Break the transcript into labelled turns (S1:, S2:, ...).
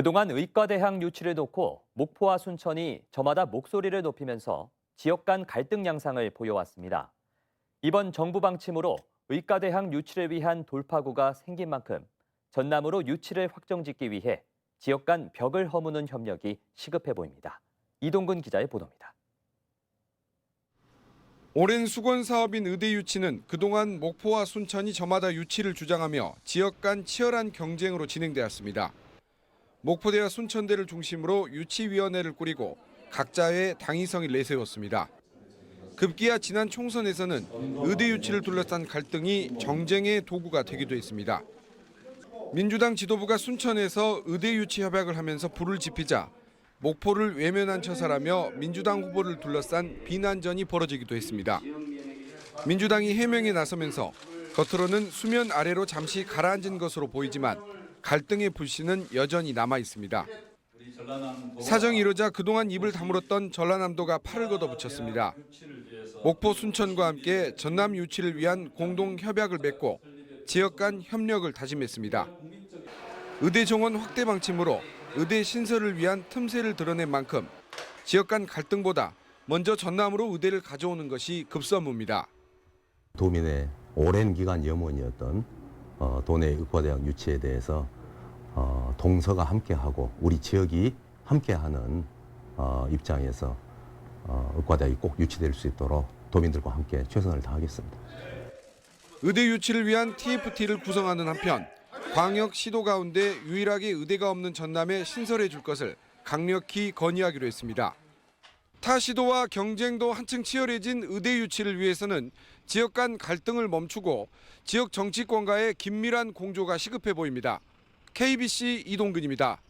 S1: 그동안 의과대학 유치를 놓고 목포와 순천이 저마다 목소리를 높이면서 지역 간 갈등 양상을 보여왔습니다. 이번 정부 방침으로 의과대학 유치를 위한 돌파구가 생긴 만큼 전남으로 유치를 확정짓기 위해 지역 간 벽을 허무는 협력이 시급해 보입니다. 이동근 기자의 보도입니다.
S2: 오랜 수건 사업인 의대 유치는 그동안 목포와 순천이 저마다 유치를 주장하며 지역 간 치열한 경쟁으로 진행되었습니다. 목포대와 순천대를 중심으로 유치위원회를 꾸리고 각자의 당위성을 내세웠습니다. 급기야 지난 총선에서는 의대 유치를 둘러싼 갈등이 정쟁의 도구가 되기도 했습니다. 민주당 지도부가 순천에서 의대 유치 협약을 하면서 불을 지피자 목포를 외면한 처사라며 민주당 후보를 둘러싼 비난전이 벌어지기도 했습니다. 민주당이 해명에 나서면서 겉으로는 수면 아래로 잠시 가라앉은 것으로 보이지만 갈등의 불씨는 여전히 남아 있습니다. 사정이 이르자 그동안 입을 다물었던 전라남도가 팔을 걷어붙였습니다. 목포 순천과 함께 전남 유치를 위한 공동 협약을 맺고 지역 간 협력을 다짐했습니다. 의대 정원 확대 방침으로 의대 신설을 위한 틈새를 드러낸 만큼 지역 간 갈등보다 먼저 전남으로 의대를 가져오는 것이 급선무입니다.
S3: 도민의 오랜 기간 염원이었던 어, 도내 의과대학 유치에 대해서 어, 동서가 함께하고 우리 지역이 함께하는 어, 입장에서 어, 의과대학이 꼭 유치될 수 있도록 도민들과 함께 최선을 다하겠습니다.
S2: 의대 유치를 위한 TFT를 구성하는 한편 광역 시도 가운데 유일하게 의대가 없는 전남에 신설해 줄 것을 강력히 건의하기로 했습니다. 타 시도와 경쟁도 한층 치열해진 의대 유치를 위해서는 지역 간 갈등을 멈추고 지역 정치권과의 긴밀한 공조가 시급해 보입니다. KBC 이동근입니다.